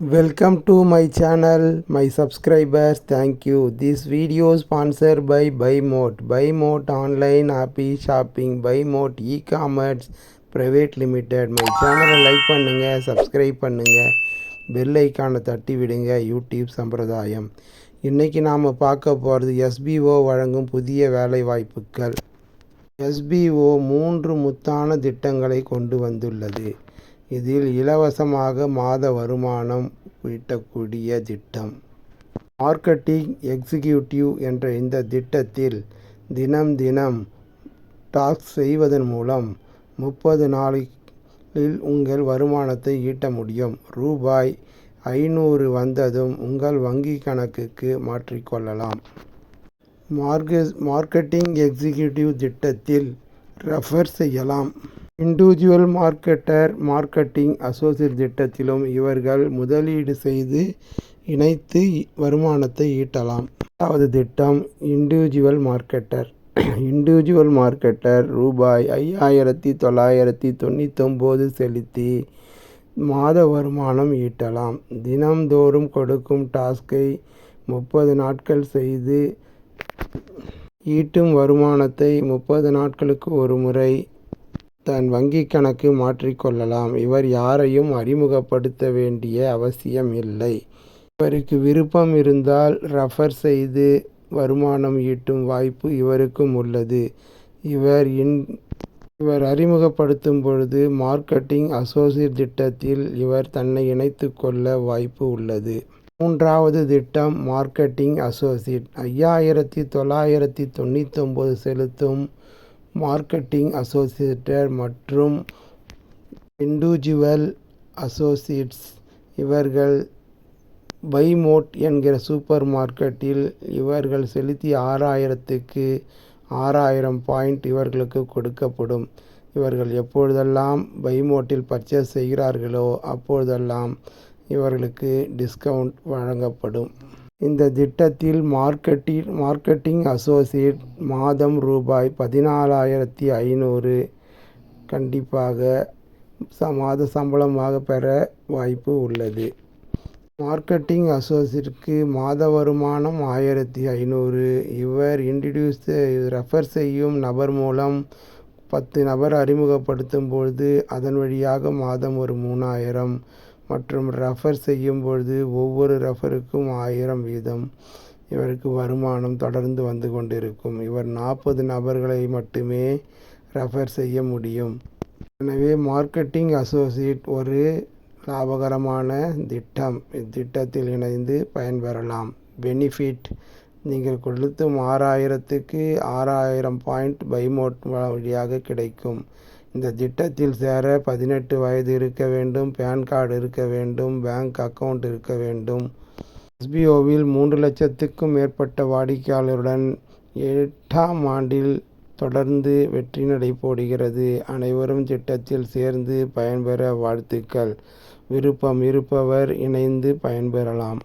Welcome to my channel, my subscribers, thank you. This video sponsored by BuyMote. BuyMote online happy shopping, BuyMote e-commerce private limited. My சேனலை like பண்ணுங்க subscribe பண்ணுங்க bell ஐக்கானை தட்டி விடுங்க YouTube சம்பிரதாயம் இன்னைக்கு நாம் பார்க்க போகிறது எஸ்பிஓ வழங்கும் புதிய வேலை வாய்ப்புகள் எஸ்பிஓ மூன்று முத்தான திட்டங்களை கொண்டு வந்துள்ளது இதில் இலவசமாக மாத வருமானம் ஈட்டக்கூடிய திட்டம். மார்க்கெட்டிங் எக்ஸிக்யூட்டிவ் என்ற இந்த திட்டத்தில் தினம் தினம் டாஸ்க் செய்வதன் மூலம் முப்பது நாளில் உங்கள் வருமானத்தை ஈட்ட முடியும். ரூபாய் ஐநூறு வந்ததும் உங்கள் வங்கி கணக்குக்கு மாற்றிக்கொள்ளலாம் மார்கெஸ் மார்க்கெட்டிங் எக்ஸிக்யூட்டிவ் திட்டத்தில் ரெஃபர் செய்யலாம். இண்டிவிஜுவல் மார்க்கெட்டர் மார்க்கெட்டிங் அசோசியேட் திட்டத்திலும் இவர்கள் முதலீடு செய்து இணைத்து வருமானத்தை ஈட்டலாம். இரண்டாவது திட்டம் இண்டிவிஜுவல் மார்க்கெட்டர் இண்டிவிஜுவல் மார்க்கெட்டர் ரூபாய் ஐயாயிரத்தி தொள்ளாயிரத்தி தொண்ணூத்தொம்போது செலுத்தி மாத வருமானம் ஈட்டலாம். தினம்தோறும் கொடுக்கும் டாஸ்கை முப்பது நாட்கள் செய்து ஈட்டும் வருமானத்தை முப்பது நாட்களுக்கு ஒரு முறை தன் வங்கிக் கணக்கு மாற்றிக்கொள்ளலாம் இவர் யாரையும் அறிமுகப்படுத்த வேண்டிய அவசியம் இல்லை. இவருக்கு விருப்பம் இருந்தால் ரெஃபர் செய்து வருமானம் ஈட்டும் வாய்ப்பு இவருக்கும் உள்ளது. இவர் இன் இவர் அறிமுகப்படுத்தும் பொழுது மார்க்கெட்டிங் அசோசியேட் திட்டத்தில் இவர் தன்னை இணைத்து கொள்ள வாய்ப்பு உள்ளது. மூன்றாவது திட்டம் மார்க்கெட்டிங் அசோசியேட் ஐயாயிரத்தி தொள்ளாயிரத்தி தொண்ணூத்தொம்பது செலுத்தும் மார்க்கெட்டிங் அசோசியேட்டர் மற்றும் இண்டிவிஜுவல் அசோசியேட்ஸ். இவர்கள் பைமோட் என்கிற சூப்பர் மார்க்கெட்டில் இவர்கள் செலுத்திய ஆறாயிரத்துக்கு ஆறாயிரம் பாயிண்ட் இவர்களுக்கு கொடுக்கப்படும். இவர்கள் எப்பொழுதெல்லாம் பைமோட்டில் பர்ச்சேஸ் செய்கிறார்களோ அப்பொழுதெல்லாம் இவர்களுக்கு டிஸ்கவுண்ட் வழங்கப்படும். இந்த திட்டத்தில் மார்க்கெட்டிங் மார்க்கெட்டிங் அசோசியேட் மாதம் ரூபாய் பதினாலாயிரத்தி ஐநூறு கண்டிப்பாக ச மாத சம்பளமாக பெற வாய்ப்பு உள்ளது. மார்க்கெட்டிங் அசோசியேட்டுக்கு மாத வருமானம் ஆயிரத்தி ஐநூறு. இவர் இன்ட்ரடியூஸ் ரெஃபர் செய்யும் நபர் மூலம் பத்து நபர் அறிமுகப்படுத்தும் பொழுது அதன் வழியாக மாதம் ஒரு மூணாயிரம். மற்றும் ரெஃபர் செய்யும்பொழுது ஒவ்வொரு ரெஃபருக்கும் ஆயிரம் வீதம் இவருக்கு வருமானம் தொடர்ந்து வந்து கொண்டிருக்கும். இவர் நாற்பது நபர்களை மட்டுமே ரெஃபர் செய்ய முடியும். எனவே மார்க்கெட்டிங் அசோசியேட் ஒரு லாபகரமான திட்டம். இத்திட்டத்தில் இணைந்து பயன்பெறலாம். பெனிஃபிட் நீங்கள் கொளுத்தும் ஆறாயிரத்துக்கு ஆறாயிரம் பாயிண்ட் பைமோட் வழியாக கிடைக்கும். இந்த திட்டத்தில் சேர பதினெட்டு வயது இருக்க வேண்டும் பேன் கார்டு இருக்க வேண்டும் பேங்க் அக்கவுண்ட் இருக்க வேண்டும். எஸ்பிஓவில் மூன்று லட்சத்துக்கும் மேற்பட்ட வாடிக்கையாளருடன் எட்டாம் ஆண்டில் தொடர்ந்து வெற்றி நடை போடுகிறது. அனைவரும் திட்டத்தில் சேர்ந்து பயன்பெற வாழ்த்துக்கள். விருப்பம் இருப்பவர் இணைந்து பயன்பெறலாம்.